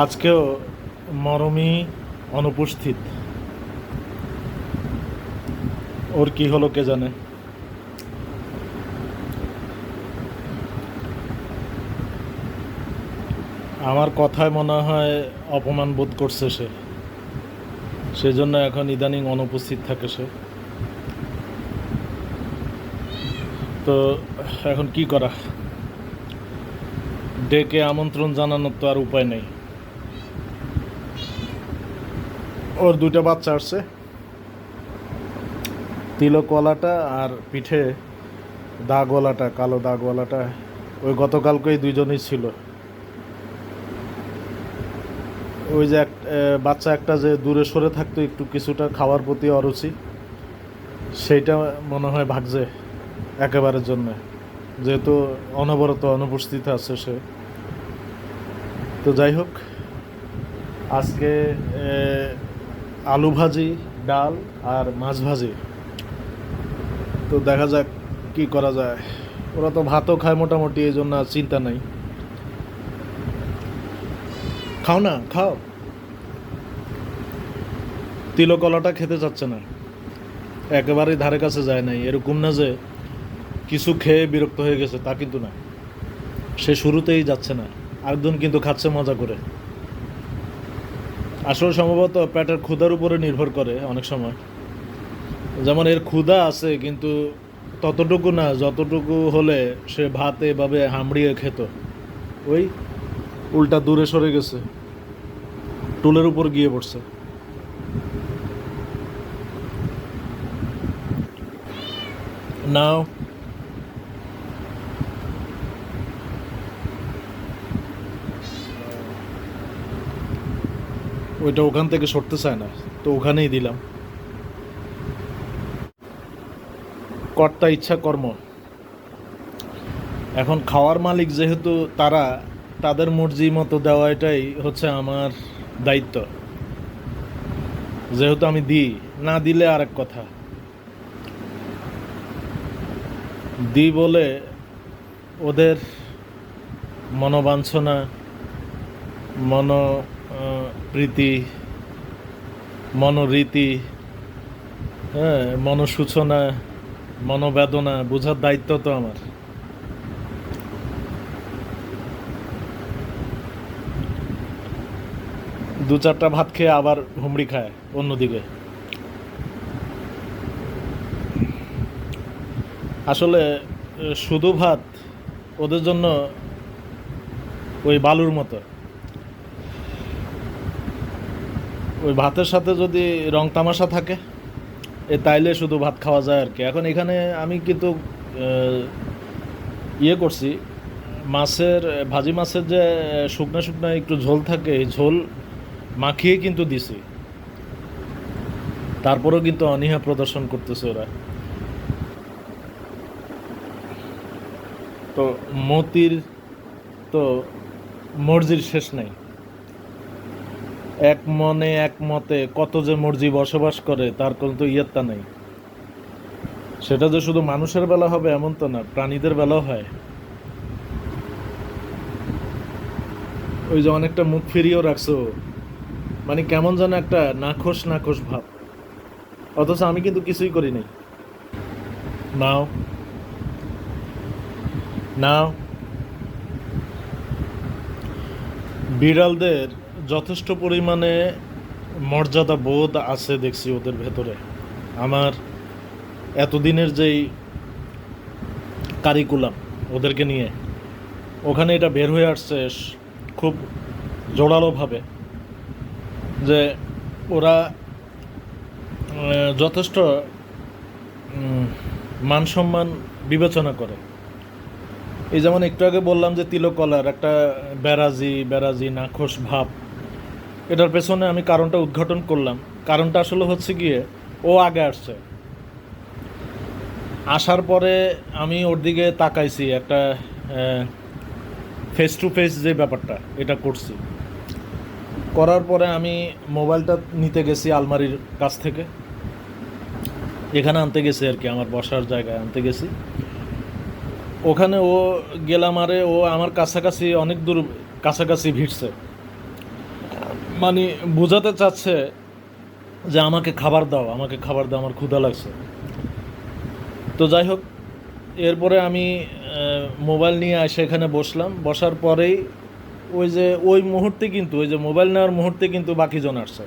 আজকেও মরমী অনুপস্থিত। ওর কি হলো কে জানে? আমার কথায় মনে হয় অপমান বোধ করছে সে। সেজন্য এখন ইদানিং অনুপস্থিত থাকে সে। তো এখন কি করা? ডেকে আমন্ত্রণ জানানোর তো আর উপায় নেই। ওর দুইটা বাচ্চা আসছে। তিলকওয়ালাটা আর পিঠে দাগওয়ালাটা কালো দাগওয়ালাটা ওই গতকালকেই দুইজনই ছিল। ওই যে এক বাচ্চা একটা যে দূরে সরে থাকতো একটু কিছুটা খাওয়ার প্রতি অরুচি, সেইটা মনে হয় ভাগছে একেবারের জন্য। যেহেতু অনবরত অনুপস্থিত আছে সে। তো যাই হোক, আজকে আলু ভাজি, ডাল আর মাছ ভাজি। তো দেখা যাক কি করা যায়। ওরা তো ভাতও খায় মোটামুটি, এই জন্য চিন্তা নাই। খাও না, খাও। তিলকলাটা খেতে চাচ্ছে না। একেবারেই ধারে কাছে যায় নাই। এরকম না যে কিছু খেয়ে বিরক্ত হয়ে গেছে, তা কিন্তু না। সে শুরুতেই যাচ্ছে না। একজন কিন্তু খাচ্ছে মজা করে। আসলে সম্ভবত পেটের ক্ষুধার উপরে নির্ভর করে অনেক সময়। যেমন এর ক্ষুধা আছে, কিন্তু ততটুকু না, যতটুকু হলে সে ভাত এভাবে হামড়িয়ে খেত। ওই উল্টা দূরে সরে গেছে। টুলের উপর গিয়ে পড়ছে। নাও। ওইটা ওখান থেকে সরতে চায় না, তো ওখানেই দিলাম। কর্তা ইচ্ছা কর্ম। এখন খাওয়ার মালিক যেহেতু তারা, তাদের মর্জি মতো দেওয়া এটাই হচ্ছে আমার দায়িত্ব। যেহেতু আমি দিই, না দিলে আরেক কথা। দিই বলে ওদের মনোবাঞ্ছনা, মন প্রীতি, মনোরীতি হ্যাঁ মনসূচনা, মনোবেদনা, বোঝার দায়িত্ব তো আমার। দু চারটা ভাত খেয়ে আবার হুমড়ি খায় অন্যদিকে। আসলে শুধু ভাত ওদের জন্য ওই বালুর মতো। ওই ভাতের সাথে যদি রং তামাশা থাকে, এ তাইলে শুধু ভাত খাওয়া যায় আর কি। এখন এখানে আমি কিন্তু ইয়ে করছি, মাছের, ভাজি মাছের যে শুকনো শুকনো একটু ঝোল থাকে, এই ঝোল মাখিয়ে কিন্তু দিছি। তারপরেও কিন্তু অনীহা প্রদর্শন করতেছে ওরা। তো মতির তো মর্জির শেষ নাই। এক মনে এক মতে কত যে মর্জি বসবাস করে, তার কোনো তো ইয়ত্তা নেই। সেটা যে শুধু মানুষের বেলা হবে এমন তো না, প্রাণীদের বেলাও হয়। ওই যে অনেকটা মুখ ফিরিয়েও রাখছো মানে কেমন যেন একটা নাখোশ নাখোশ ভাব। অথচ আমি কিন্তু কিছুই করি নাই। নাও। নাও। বিড়ালদের যথেষ্ট পরিমাণে মর্যাদা বোধ আছে দেখছি ওদের ভেতরে। আমার এতদিনের যেই কারিকুলাম ওদেরকে নিয়ে, ওখানে এটা বের হয়ে আসছে খুব জোরালোভাবে যে ওরা যথেষ্ট মান সম্মান বিবেচনা করে। এই যেমন একটু আগে বললাম যে তিলকলার একটা ব্যারাজি ব্যারাজি নাখোশ ভাব এটার পেছনে আমি কারণটা উদ্ঘাটন করলাম। কারণটা আসলে হচ্ছে গিয়ে, ও আগে আসছে। আসার পরে আমি ওর দিকে তাকাইছি, একটা ফেস টু ফেস যে ব্যাপারটা, এটা করছি। করার পরে আমি মোবাইলটা নিতে গেছি আলমারির কাছ থেকে। এখানে আনতে গেছি আর কি, আমার বসার জায়গায় আনতে গেছি। ওখানে ও গেলাম আরে ও আমার কাছাকাছি অনেক দূর, কাছাকাছি ভিড়ছে। মানে বোঝাতে চাচ্ছে যে আমাকে খাবার দাও, আমাকে খাবার দাও, আমার ক্ষুধা লাগছে। তো যাই হোক, এরপরে আমি মোবাইল নিয়ে এসে এখানে বসলাম। বসার পরেই ওই যে, ওই মুহূর্তে কিন্তু, ওই যে মোবাইল নেওয়ার মুহূর্তে কিন্তু বাকিজন আসছে।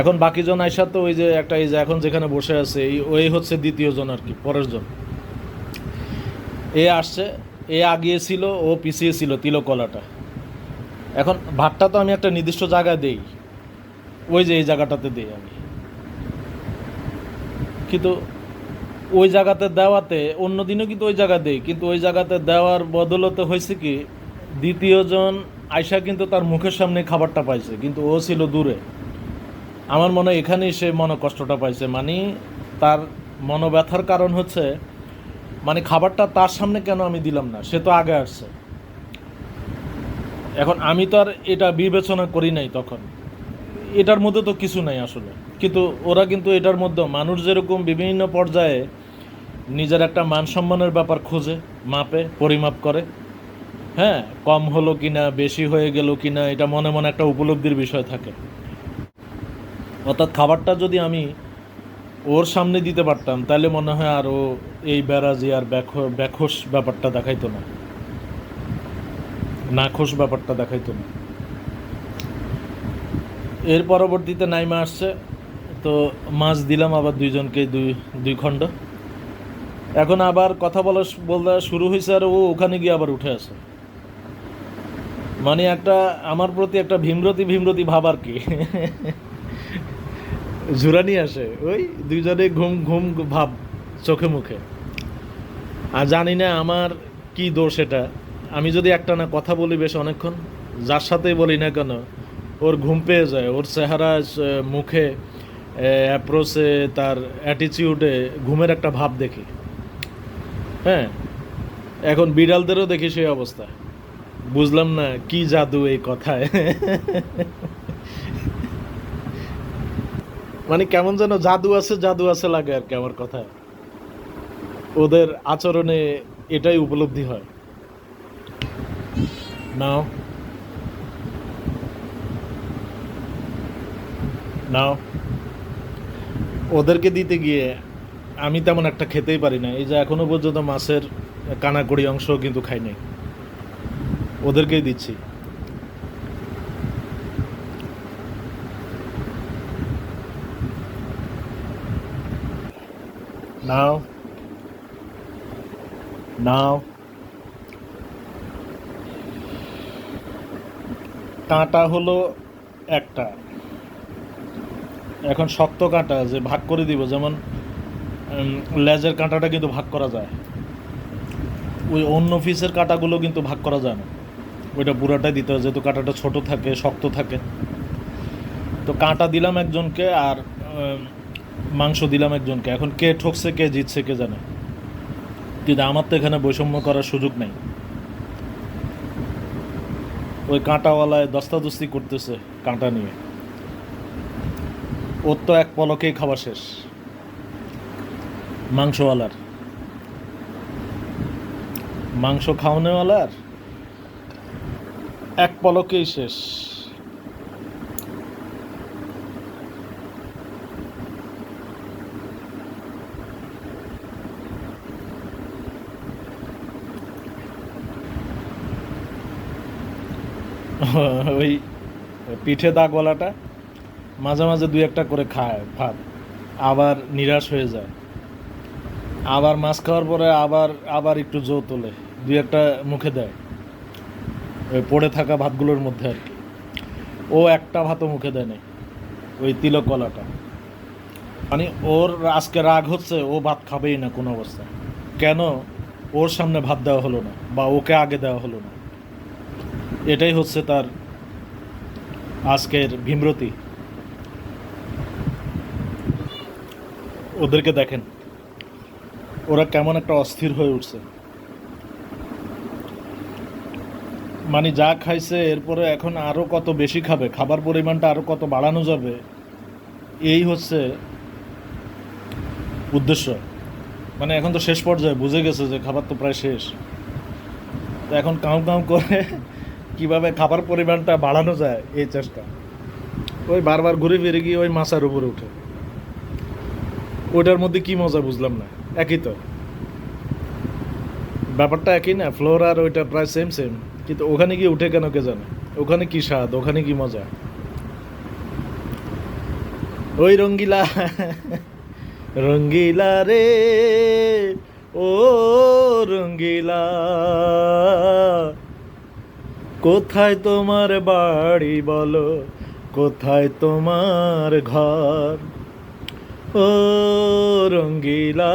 এখন বাকিজন আইসা তো ওই যে একটা, এই যে এখন যেখানে বসে আছে, এই, ওই হচ্ছে দ্বিতীয় জন আর কি পরের জন এ আসছে, এ আগিয়ে ছিল, ও পিছিয়ে ছিল তিলকলাটা এখন ভাতটা তো আমি একটা নির্দিষ্ট জায়গায় দেই। ওই যে এই জায়গাটাতে দেই আমি। কিন্তু ওই জায়গাতে দেওয়াতে অন্য দিনও কিন্তু ওই জায়গা দেই। কিন্তু ওই জায়গাতে দেওয়ার বদলতে হয়েছে কি দ্বিতীয়জন আয়সা কিন্তু তার মুখের সামনে খাবারটা পাইছে, কিন্তু ও ছিল দূরে। আমার মনে হয় এখানেই সে মনে কষ্টটা পাইছে। মানে তার মনোব্যথার কারণ হচ্ছে মানে খাবারটা তার সামনে কেন আমি দিলাম না? সে তো আগে আসছে। এখন আমি তো আর এটা বিবেচনা করি নাই তখন। এটার মধ্যে তো কিছু নাই আসলে। কিন্তু ওরা কিন্তু এটার মধ্যে মানুষ যেরকম বিভিন্ন পর্যায়ে নিজের একটা মান সম্মানের ব্যাপার খোঁজে, মাপে, পরিমাপ করে। হ্যাঁ কম হলো কি না বেশি হয়ে গেল কি না এটা মনে মনে একটা উপলব্ধির বিষয় থাকে। অর্থাৎ খাবারটা যদি আমি ওর সামনে দিতে পারতাম, তাহলে মনে হয় আর ও এই ব্যারাজি আর ব্যাখ- ব্যাখোস ব্যাপারটা দেখাইতো না। নাখোশ ব্যাপারটা দেখাইতো না। এর পরবর্তীতে নাইমা আসছে, তো মাছ দিলাম আবার দুইজনকে, দুই দুই খণ্ড। এখন আবার কথা বলা বলতে শুরু হয়েছে আর ও ওখানে গিয়ে আবার উঠে আসে। মানে একটা, আমার প্রতি একটা ভীমরতি ভীমরতি ভাব আর কি। ঝুরানি আসে, ওই দুইজনে ঘুম ঘুম ভাব, চোখে মুখে। আর জানি না আমার কি দোষ এটা। আমি যদি একটা না কথা বলি বেশ অনেকক্ষণ, যার সাথেই বলি না কেন, ওর ঘুম পেয়ে যায়, ওর চেহারা মুখে অ্যাপ্রোচে তার অ্যাটিচিউডে ঘুমের একটা ভাব দেখি। হ্যাঁ এখন বিড়ালদেরও দেখি সেই অবস্থা। বুঝলাম না কি জাদু এই কথায়। মানে কেমন যেন জাদু আছে জাদু আছে লাগে আর কি আমার কথায়। ওদের আচরণে এটাই উপলব্ধি হয়। নাও নাও ওদেরকে দিতে গিয়ে আমি তেমন একটা খেতেই পারি না। এই যে এখনও পর্যন্ত মাছের কানাকড়ি অংশ কিন্তু খাই নাই। ওদেরকেই দিচ্ছি। নাও নাও কাঁটা হলো একটা। এখন শক্ত কাঁটা যে ভাগ করে দিব, যেমন লেজের কাঁটাটা কিন্তু ভাগ করা যায়। ওই অন্য পিসের কাঁটাগুলো কিন্তু ভাগ করা যায় না। ওইটা পুরাটাই দিতে হয়, যেহেতু কাঁটাটা ছোট থাকে, শক্ত থাকে। তো কাঁটা দিলাম একজনকে আর মাংস দিলাম একজনকে। এখন কে ঠকছে, কে জিতছে, কে জানে। কিন্তু আমার তো এখানে বৈষম্য করার সুযোগ নেই। ওই কাঁটাওয়ালায় দস্তাদস্তি করতেছে কাঁটা নিয়ে। ওর তো এক পলকেই খাওয়া শেষ। মাংসওয়ালার। মাংস খাওয়ানোওয়ালার এক পলকেই শেষ। ওই পিঠে দাগওয়ালাটা মাঝে মাঝে দুই একটা করে খায়, ভাত। আবার নিরাশ হয়ে যায়। আবার মাছ খাওয়ার পরে আবার আবার একটু জো তোলে, দুই একটা মুখে দেয়। ওই পড়ে থাকা ভাতগুলোর মধ্যে আর কি। ও একটা ভাতও মুখে দেয় নাই, ওই তিলক কলাটা মানে ওর আজকে রাগ হচ্ছে, ও ভাত খাবেই না কোনো অবস্থায়। কেন? ওর সামনে ভাত দেওয়া হলো না, বা ওকে আগে দেওয়া হলো না। এটাই হচ্ছে তার আজকের ভীমরতি। ওদেরকে দেখেন, ওরা কেমন একটা অস্থির হয়ে উঠছে। মানে যা খাইছে, এরপরে এখন আরও কত বেশি খাবে, খাবার পরিমাণটা আরও কত বাড়ানো যাবে, এই হচ্ছে উদ্দেশ্য। মানে এখন তো শেষ পর্যায়ে, বুঝে গেছে যে খাবার তো প্রায় শেষ। তো এখন কাউ কাউ করে কীভাবে খাবার পরিমাণটা বাড়ানো যায় এই চেষ্টা। ওই বারবার ঘুরে ফিরে গিয়ে ওই মাছার উপরে উঠে। ওইটার মধ্যে কি মজা বুঝলাম না, একই তো। ব্যাপারটা একই না ফ্লোর আর ওইটা প্রায় সেম সেম কিন্তু ওখানে গিয়ে উঠে কেন কে জানে? ওখানে কি স্বাদ, ওখানে কি মজা? ওই রঙ্গিলা রঙ্গিলা রে, ও রঙ্গিলা। কোথায় তোমার বাড়ি বলো? কোথায় তোমার ঘর? ও রঙ্গিলা